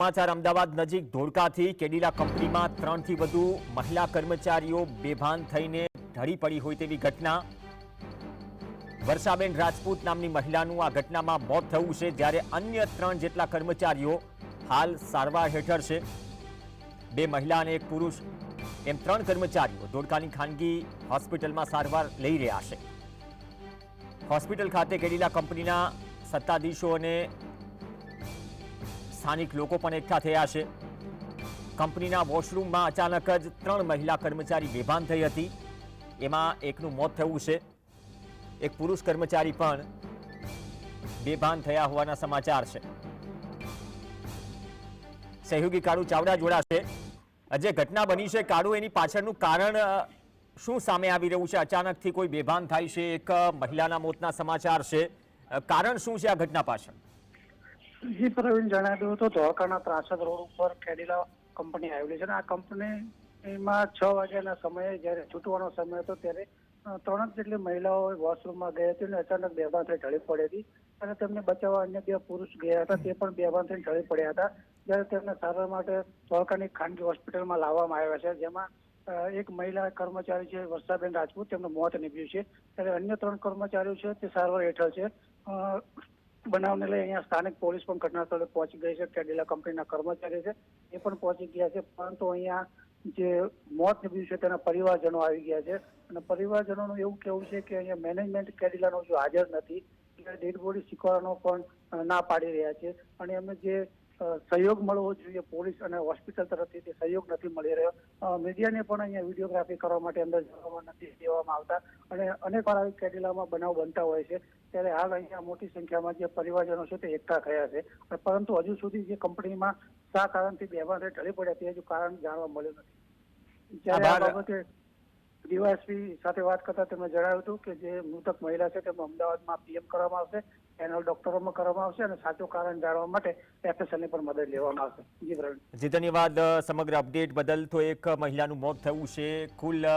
સમાચાર અમદાવાદ નજીક ધોળકાથી કેડિલા કંપનીમાં ત્રણથી વધુ મહિલા કર્મચારીઓ બેભાન થઈને ઢળી પડી હોય તેવી ઘટના. વર્ષાબેન રાજપૂત નામની મહિલાનું આ ઘટનામાં મોત થયું છે જ્યારે અન્ય ત્રણ જેટલા કર્મચારીઓ હાલ સારવાર હેઠળ છે. બે મહિલા અને એક પુરુષ. એમ ત્રણ કર્મચારીઓ ધોળકાની ખાનગી હોસ્પિટલમાં સારવાર લઈ રહ્યા છે. હોસ્પિટલ ખાતે કેડિલા કંપનીના સત્તાધીશો અને સ્થાનિક લોકો પણ એકઠા થયા છે. કંપનીના વોશરૂમમાં અચાનક જ ત્રણ મહિલા કર્મચારી બેભાન થઈ હતી. એમાં એકનું મોત થયું છે. એક પુરુષ કર્મચારી પણ બેભાન થયા હોવાના સમાચાર છે. સહયોગી કાળુ ચાવડા જોડાશે. જે ઘટના બની છે કાળુ, એની પાછળનું કારણ શું સામે આવી રહ્યું છે? અચાનકથી કોઈ બેભાન થાય છે, એક મહિલાના મોતના સમાચાર છે. કારણ શું છે આ ઘટના પાછળ? જી પ્રવીણ જણાવ્યું હતું ધોળકાના ત્રાસદ રોડ ઉપર કેડિલા કંપની આવેલી છે અને આ કંપનીમાં છ વાગ્યાના સમયે જ્યારે છૂટવાનો સમય હતો ત્યારે ત્રણ જેટલી મહિલાઓ વોશરૂમમાં ગઈ હતી અને અચાનક બેભાન થઈ ઢળી પડી હતી અને તેમને બચાવવા અન્ય બે પુરુષ ગયા હતા, તે પણ બેભાન થઈને ઢળી પડ્યા હતા. જ્યારે તેમને સારવાર માટે ધોળકાની ખાનગી હોસ્પિટલમાં લાવવામાં આવ્યા છે, જેમાં એક મહિલા કર્મચારી છે, વર્ષાબેન રાજપૂત, તેમનું મોત નીપજ્યું છે. ત્યારે અન્ય ત્રણ કર્મચારીઓ છે, તે સારવાર હેઠળ છે. બનાવને લઈ અહીંયા સ્થાનિક પોલીસ પણ ઘટના સ્થળે પહોંચી ગઈ છે. કેડિલા કંપનીના કર્મચારી છે. એ પણ પહોંચી ગયા છે. પરંતુ અહીંયા જે મોત નીપજ્યું છે તેના પરિવારજનો આવી ગયા છે. અને પરિવારજનોનું એવું કહેવું છે કે અહીંયા મેનેજમેન્ટ કેડિલાનો જો હાજર નથી. એટલે ડેડ બોડી સ્વીકારવાનો પણ ના પાડી રહ્યા છે. અને એમને જે સહયોગ મળવો જોઈએ પોલીસ અને હોસ્પિટલ તરફથી તે સહયોગ નથી મળી રહ્યો. મીડિયાને પણ અહીંયા વિડીયોગ્રાફી કરવા માટે અંદર જવામાં નથી દેવામાં આવતા અને અનેક વાર આવી કેડિલામાં બનાવ બનતા હોય છે. ત્યારે હાલ અહીંયા મોટી સંખ્યામાં જે પરિવારજનો છે તે એકઠા થયા છે. પરંતુ હજુ સુધી જે કંપનીમાં શા કારણથી બેભાન ઢળી પડ્યા તે હજુ કારણ જાણવા મળ્યું નથી. જ્યારે આ બાબતે ડીવાયએસપી સાથે વાત કરતા તેમણે જણાવ્યું હતું કે જે મૃતક મહિલા છે તેમને અમદાવાદમાં પીએમ કરવામાં આવશે એનલ ડોક્ટરોમાં કરવામાં આવશે અને સાચું કારણ જાણવા માટે એફએસએલની પણ મદદ લેવામાં આવશે. જી પ્રવીણ. જી, ધન્યવાદ. સમગ્ર અપડેટ બદલ તો એક મહિલાનું મોત થયું છે. કુલ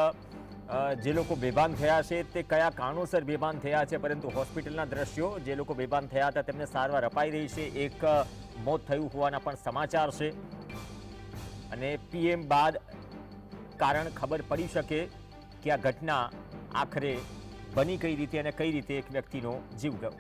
જે લોકો બેભાન થયા છે તે કયા કારણોસર બેભાન થયા છે? પરંતુ હોસ્પિટલના દ્રશ્યો, જે લોકો બેભાન થયા હતા તેમને સારવાર અપાઈ રહી છે. એક મોત થયું હોવાના પણ સમાચાર છે. અને પીએમ બાદ કારણ ખબર પડી શકે. કે આ ઘટના આખરે બની કઈ રીતે અને કઈ રીતે એક વ્યક્તિનો જીવ ગયો?